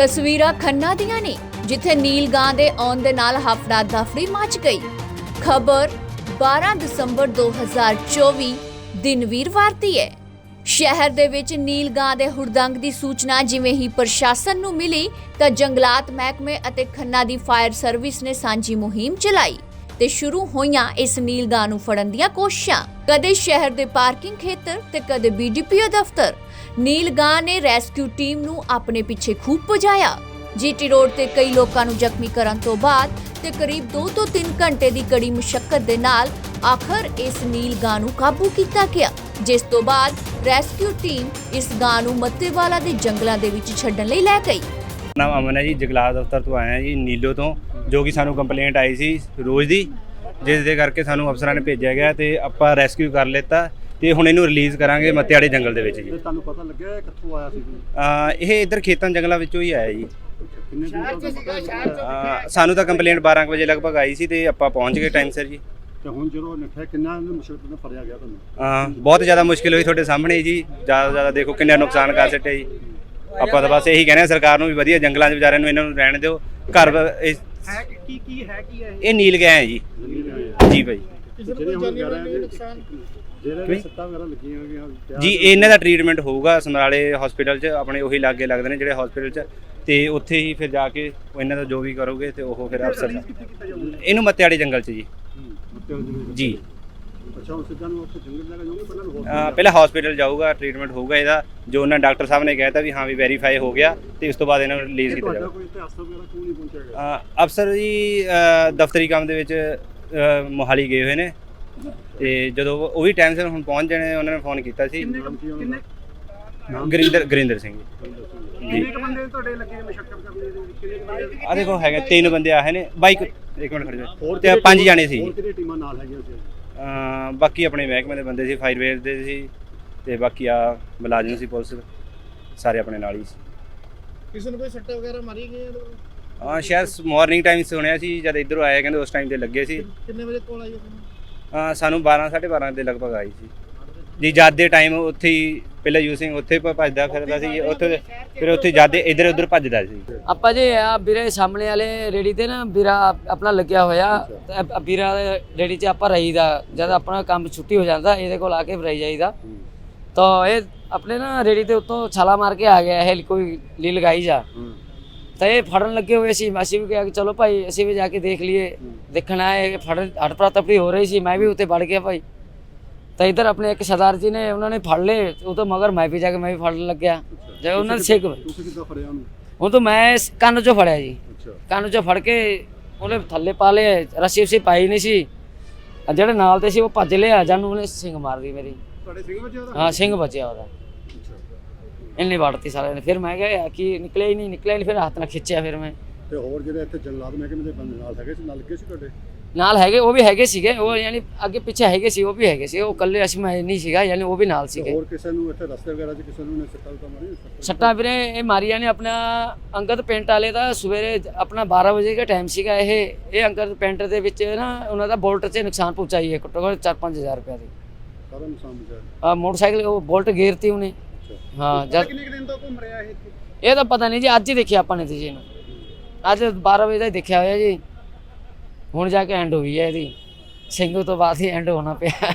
ਤਸਵੀਰਾਂ ਖੰਨਾ ਦੀਆਂ ਨੇ, ਜਿੱਥੇ ਨੀਲ ਗਾਂ ਦੇ ਆਉਣ ਦੇ ਨਾਲ ਹਫੜਾ ਦਫੜੀ ਮਚ ਗਈ। ਖਬਰ 12 ਦਸੰਬਰ 2024 ਦਿਨ ਵੀਰਵਾਰ ਦੀ ਹੈ। ਸ਼ਹਿਰ ਦੇ ਵਿੱਚ ਨੀਲ ਦੇ ਹੁੜਦੰਗ ਦੀ ਸੂਚਨਾ ਜਿਵੇਂ ਹੀ ਪ੍ਰਸ਼ਾਸਨ ਨੂੰ ਮਿਲੀ, ਤਾਂ ਜੰਗਲਾਤ ਮਹਿਕਮੇ ਅਤੇ ਖੰਨਾ ਦੀ ਫਾਇਰ ਸਰਵਿਸ ਨੇ ਸਾਂਝੀ ਮੁਹਿੰਮ ਚਲਾਈ ਤੇ ਸ਼ੁਰੂ ਹੋਈਆਂ ਇਸ ਨੀਲ ਗਾਂ ਨੂੰ ਫੜਨ ਦੀਆਂ ਕੋਸ਼ਿਸ਼ਾਂ। ਕਦੇ ਸ਼ਹਿਰ ਦੇ ਪਾਰਕਿੰਗ ਖੇਤਰ ਤੇ ਕਦੇ ਬੀਡੀਪੀਓ ਦਫ਼ਤਰ। ਨੀਲ ਗਾਂ ਨੇ ਰੈਸਕਿਊ ਟੀਮ ਨੂੰ ਆਪਣੇ ਪਿੱਛੇ ਖੂਬ ਭਜਾਇਆ। ਜੀਟੀ ਰੋਡ ਤੇ ਕਈ ਲੋਕਾਂ ਨੂੰ ਜ਼ਖਮੀ ਕਰਨ ਤੋਂ ਬਾਅਦ ਤੇ ਕਰੀਬ 2 ਤੋਂ 3 ਘੰਟੇ ਦੀ ਕੜੀ ਮੁਸ਼ਕਲ ਦੇ ਨਾਲ ਆਖਰ ਇਸ ਨੀਲ ਗਾਂ ਨੂੰ ਕਾਬੂ ਕੀਤਾ ਗਿਆ, ਜਿਸ ਤੋਂ ਬਾਅਦ ਰੈਸਕਿਊ ਟੀਮ ਇਸ ਗਾਂ ਨੂੰ ਮੱਤੇਵਾਲਾ ਦੇ ਜੰਗਲਾਂ ਦੇ ਵਿੱਚ ਛੱਡਣ ਲਈ ਲੈ ਗਈ। ਨਾਮ ਅਮਨ ਹੈ ਜੀ ਜਗਲਾਤ ਦਫ਼ਤਰ ਤੋਂ ਆਇਆ ਜੀ, ਨੀਲੋ ਤੋਂ, ਜੋ ਕਿ ਸਾਨੂੰ ਕੰਪਲੇਂਟ ਆਈ ਸੀ ਰੋਜ਼ ਦੀ, ਜਿਸ ਦੇ ਕਰਕੇ ਸਾਨੂੰ ਅਫਸਰਾਂ ਨੇ ਭੇਜਿਆ ਗਿਆ ਤੇ ਆਪਾਂ ਰੈਸਕਿਊ ਕਰ ਲਿੱਤਾ। ਤੇ ਹੁਣ ਇਹਨੂੰ ਰਿਲੀਜ਼ ਕਰਾਂਗੇ ਮੱਤੇਆੜੇ ਜੰਗਲ ਦੇ ਵਿੱਚ ਜੀ। ਤੁਹਾਨੂੰ ਪਤਾ ਲੱਗਿਆ ਇਹ ਕਿੱਥੋਂ ਆਇਆ ਸੀ? ਅਹ ਇਹ ਇੱਧਰ ਖੇਤਾਂ ਜੰਗਲਾਂ ਵਿੱਚੋਂ ਹੀ ਆਇਆ ਜੀ। ਕਿੰਨੇ ਦਿਨ ਤੋਂ ਪਤਾ ਲੱਗਿਆ? ਅਹ ਸਾਨੂੰ ਤਾਂ ਕੰਪਲੇਂਟ 12 ਕੁ ਵਜੇ ਲਗਭਗ ਆਈ ਸੀ ਤੇ ਆਪਾਂ ਪਹੁੰਚ ਗਏ ਟਾਈਮ ਸਿਰ ਜੀ। ਤੇ ਹੁਣ ਜਦੋਂ ਨਿਠਿਆ ਕਿੰਨਾ ਮੁਸ਼ਕਲ ਨਾਲ ਫੜਿਆ ਗਿਆ ਤੁਹਾਨੂੰ? ਅਹ ਬਹੁਤ ਜ਼ਿਆਦਾ ਮੁਸ਼ਕਿਲ ਹੋਈ ਤੁਹਾਡੇ ਸਾਹਮਣੇ ਜੀ। ਜ਼ਿਆਦਾ ਤੋਂ ਜ਼ਿਆਦਾ ਦੇਖੋ ਕਿੰਨਾ ਨੁਕਸਾਨ ਕਰ ਸੱਟਿਆ ਜੀ। ਆਪਾਂ ਤਾਂ ਬਸ ਇਹੀ ਕਹਿੰਦੇ ਆ ਸਰਕਾਰ ਨੂੰ ਵੀ ਵਧੀਆ ਜੰਗਲਾਂ 'ਚ ਵਿਚਾਰਿਆਂ ਨੂੰ ਇਹਨਾਂ ਨੂੰ ਰਹਿਣ ਦਿਓ। ਘਰ ਇਹ- ਹੈ ਕਿ- ਕੀ ਕੀ ਹੈ ਕੀ ਹੈ ਇਹ? ਨੀਲ ਗਏ ਹੈ ਜੀ। ਜ਼ਮੀਨ ਜੀ ਭਾਈ। ਜਿਹੜੇ ਹੁਣ ਜਿਹੜੇ ਵਗੈਰਾ ਲੱਗੀਆਂ ਹੋਈਆਂ ਜੀ ਇਹਨਾਂ ਦਾ ਟ੍ਰੀਟਮੈਂਟ ਹੋਊਗਾ ਸਮਰਾਲੇ ਹਸਪੀਟਲ 'ਚ ਆਪਣੇ ਉਹੀ ਲਾਗੇ ਲੱਗਦੇ ਨੇ ਜਿਹੜੇ ਹਸਪੀਟਲ 'ਚ। ਤੇ ਉੱਥੇ ਹੀ ਫਿਰ ਜਾ ਕੇ ਉਹ ਇਹਨਾਂ ਦਾ ਜੋ ਵੀ ਕਰੋਗੇ ਤੇ ਉਹ ਫਿਰ ਅਫਸਰ ਇਹਨੂੰ ਮੱਤੇਆੜੀ ਜੰਗਲ 'ਚ ਜੀ। ਜੀ। ਪਹਿਲਾਂ ਹਸਪੀਟਲ ਜਾਊਗਾ ਟ੍ਰੀਟਮੈਂਟ ਹੋਊਗਾ ਇਹਦਾ। ਜੋ ਉਹਨਾਂ ਡਾਕਟਰ ਸਾਹਿਬ ਨੇ ਕਹਿਤਾ ਵੀ ਹਾਂ ਵੀ ਵੈਰੀਫਾਈ ਹੋ ਗਿਆ ਤੇ ਉਸ ਤੋਂ ਬਾਅਦ ਇਹਨਾਂ ਨੂੰ ਰਿਲੀਜ਼ ਕੀਤਾ ਜਾਊਗਾ। ਅਫਸਰ ਜੀ ਦਫ਼ਤਰੀ ਕੰਮ ਦੇ ਵਿੱਚ ਮੋਹਾਲੀ ਗਏ ਹੋਏ ਨੇ। ਤੇ ਜਦੋਂ ਉਹ ਵੀ ਟਾਈਮ ਸਿਰ ਹੁਣ ਪਹੁੰਚ ਜਾਣੇ ਉਹਨਾਂ ਨੇ ਫੋਨ ਕੀਤਾ ਸੀ? ਗੁਰਿੰਦਰ ਗੁਰਿੰਦਰ ਸਿੰਘ ਜੀ। ਕਿੰਨੇ ਬੰਦੇ ਤੁਹਾਡੇ ਲੱਗੇ ਮੁਸ਼ਕਲ ਕਰਨ ਦੇ ਵਿੱਚ? ਕਿੰਨੇ ਕੁ ਬੰਦੇ? ਆ ਦੇਖੋ ਹੈਗੇ ਤਿੰਨ ਬੰਦੇ ਆਏ ਨੇ। ਬਾਈਕ ਇੱਕ ਮਿੰਟ ਖੜ ਜਾ ਹੋਰ ਤੇ ਪੰਜ ਜਾਣੇ ਸੀ। ਹੋਰ ਕਿਹੜੇ ਟੀਮਾਂ ਨਾਲ ਹੈਗੀਆਂ ਅਹ ਬਾਕੀ ਆਪਣੇ ਮਹਿਕਮੇ ਦੇ ਬੰਦੇ ਸੀ ਫਾਇਰਵੇਅਰ ਦੇ ਸੀ ਤੇ ਬਾਕੀ ਆ ਮੁਲਾਜ਼ਮ ਸੀ ਪੁਲਿਸ। ਸਾਰੇ ਆਪਣੇ ਨਾਲ ਹੀ ਸੀ। ਕਿਸੇ ਨੂੰ ਕੋਈ ਸੱਟੇ ਵਗੈਰਾ ਮਾਰੀ ਗਏ ਹਾਂ ਸ਼ਾਇਦ ਮਾਰਨਿੰਗ ਟਾਈਮ ਸੁਣਿਆ ਸੀ ਜਦ ਇੱਧਰੋਂ ਆਏ ਕਹਿੰਦੇ ਉਸ ਟਾਈਮ ਤੇ ਲੱਗੇ ਸੀ। ਕਿੰਨੇ ਵਜੇ ਕੋਲ ਆਈ ਤੁਹਾਨੂੰ ਸਾਨੂੰ 12 12:30 ਦੇ ਲਗਭਗ ਆਈ ਸੀ। ਜੀ ਜਦ ਦੇ ਟਾਈਮ ਉੱਥੇ ਹੀ ਪਹਿਲਾਂ ਯੂਸਿੰਗ ਉੱਥੇ ਭੱਜਦਾ ਫਿਰਦਾ ਸੀ ਉੱਥੇ ਫਿਰ ਉੱਥੇ ਜਦ ਇੱਧਰ ਉੱਧਰ ਭੱਜਦਾ ਸੀ। ਆਪਾਂ ਜੀ ਆ ਵੀਰੇ ਸਾਹਮਣੇ ਵਾਲੇ ਰੇੜੀ ਤੇ ਨਾ ਵੀਰਾ ਆਪਣਾ ਲੱਗਿਆ ਹੋਇਆ ਵੀਰਾ ਦੇ ਰੇੜੀ 'ਚ ਆਪਾਂ ਰਹੀਦਾ ਜਦ ਆਪਣਾ ਕੰਮ ਛੁੱਟੀ ਹੋ ਜਾਂਦਾ ਇਹਦੇ ਕੋਲ ਆ ਕੇ ਰਹੀ ਜਾਈਦਾ। ਤਾਂ ਇਹ ਆਪਣੇ ਨਾ ਰੇੜੀ ਤੇ ਉੱਤੋਂ ਛਾਲਾ ਮਾਰ ਕੇ ਆ ਗਿਆ ਇਹ ਕੋਈ ਲੀ ਲਗਾਈ ਜਾ। ਤਾਂ ਇਹ ਫੜਨ ਲੱਗੇ ਹੋਏ ਸੀ। ਅਸੀਂ ਵੀ ਕਿਹਾ ਕਿ ਚਲੋ ਭਾਈ ਅਸੀਂ ਵੀ ਜਾ ਕੇ ਦੇਖ ਲਈਏ। ਦੇਖਣਾ ਹੈ ਫੜ ਹੜਪੜਾ ਤਪੜੀ ਹੋ ਰਹੀ ਸੀ। ਮੈਂ ਵੀ ਉੱਤੇ ਵੜ ਗਿਆ ਭਾਈ। ਤਾਂ ਇਧਰ ਆਪਣੇ ਇੱਕ ਸਰਦਾਰ ਜੀ ਨੇ ਉਹਨਾਂ ਨੇ ਫੜ ਲਏ। ਉਹ ਤੋਂ ਮਗਰ ਮੈਂ ਵੀ ਜਾ ਕੇ ਮੈਂ ਵੀ ਫੜਨ ਲੱਗਿਆ। ਜੇ ਉਹਨਾਂ ਨੇ ਛੇਕ ਤੁਸੀਂ ਕਿੱਦਾਂ ਫੜਿਆ ਉਹਨੂੰ? ਉਹ ਤਾਂ ਮੈਂ ਕੰਨ ਚੋਂ ਫੜਿਆ ਜੀ। ਕੰਨ ਚੋਂ ਫੜ ਕੇ ਉਹਨੇ ਥੱਲੇ ਪਾ ਲਏ ਰੱਸੀ ਉਸੇ ਪਾਈ ਨਹੀਂ ਸੀ। ਜਿਹੜੇ ਨਾਲ ਤੇ ਸੀ ਉਹ ਭੱਜ ਲਿਆ ਜਾਨੂੰ ਉਹਨੇ ਸਿੰਘ ਮਾਰ ਗਈ ਮੇਰੀ। ਤੁਹਾਡੇ ਸਿੰਘ ਵਜੇ ਉਹਦਾ? ਹਾਂ ਸਿੰਘ ਬਚਿਆ ਉਹਦਾ। ਇੰਨੀ ਵੜਤੀ ਨੇ। ਫਿਰ ਮੈਂ ਕਿਹਾ ਕਿ ਨਿਕਲਿਆ ਹੀ ਨਹੀਂ ਨਿਕਲਿਆ ਨਹੀਂ। ਫਿਰ ਹੱਥ ਨਾਲ ਖਿੱਚਿਆ ਫਿਰ ਮੈਂ। ਤੇ ਹੋਰ ਜਿਹੜੇ ਇੱਥੇ ਜੰਗਲਾਤ ਮਹਿਕਮੇ ਦੇ ਬੰਦੇ ਨਾਲ ਹੈਗੇ ਸੀ ਨਾਲ ਲੱਗੇ ਸੀ ਤੁਹਾਡੇ? ਨਾਲ ਹੈਗੇ ਉਹ ਵੀ ਹੈਗੇ ਸੀਗੇ। ਉਹ ਯਾਨੀ ਅੱਗੇ ਪਿੱਛੇ ਹੈਗੇ ਸੀ ਉਹ ਵੀ ਹੈਗੇ ਸੀ। ਉਹ ਇਕੱਲੇ ਅਸੀਂ ਮੈਂ ਨਹੀਂ ਸੀਗਾ ਯਾਨੀ ਉਹ ਵੀ ਨਾਲ ਸੀਗੇ। ਹੋਰ ਕਿਸੇ ਨੂੰ ਇੱਥੇ ਰਸਤੇ ਵਗੈਰਾ 'ਚ ਕਿਸੇ ਨੂੰ ਨੇ ਸੱਟਾ ਤਾਂ ਮਾਰੀ ਸੱਟਾਂ ਵੀਰੇ ਇਹ ਮਾਰੀਆਂ ਨੇ ਆਪਣਾ ਅੰਗਦ ਪਿੰਟ ਵਾਲੇ ਦਾ। ਸਵੇਰੇ ਆਪਣਾ 12 ਵਜੇ ਦਾ ਟਾਈਮ ਸੀਗਾ ਇਹ। ਇਹ ਅੰਗਦ ਪਿੰਟ ਦੇ ਵਿੱਚ ਨਾ ਉਹਨਾਂ ਦਾ ਬੋਲਟ 'ਚ ਨੁਕਸਾਨ ਪਹੁੰਚਾਈ ਹੈ ਘੱਟੋ ਘੱਟ 4-5000 ਰੁਪਏ ਦੀ। ਸਾਰਾ ਨੁਕਸਾਨ ਬਚਾਇਆ ਆ ਮੋਟਰਸਾਈਕਲ ਉਹ ਬੋਲਟ ਗੇਰਤੀ ਉਹਨੇ। ਹਾਂ ਜਦ ਕਿੰਨੇ ਕੁ ਦਿਨ ਤੋਂ ਘੁੰਮ ਰਿਹਾ ਇਹ ਇੱਥੇ? ਇਹ ਤਾਂ ਪਤਾ ਨਹੀਂ ਜੀ ਅੱਜ ਹੀ ਦੇਖਿਆ ਆਪਾਂ ਨੇ ਤੇ ਜੀ ਇਹਨੂੰ ਅੱਜ 12 ਵਜੇ ਦਾ ਹੀ ਦੇਖਿਆ ਹੋਇਆ ਜੀ। ਹੁਣ ਜਾ ਕੇ ਐਂਡ ਹੋਈ ਹੈ ਇਹਦੀ। ਸਿੰਘ ਤੋਂ ਬਾਅਦ ਹੀ ਐਂਡ ਹੋਣਾ ਪਿਆ।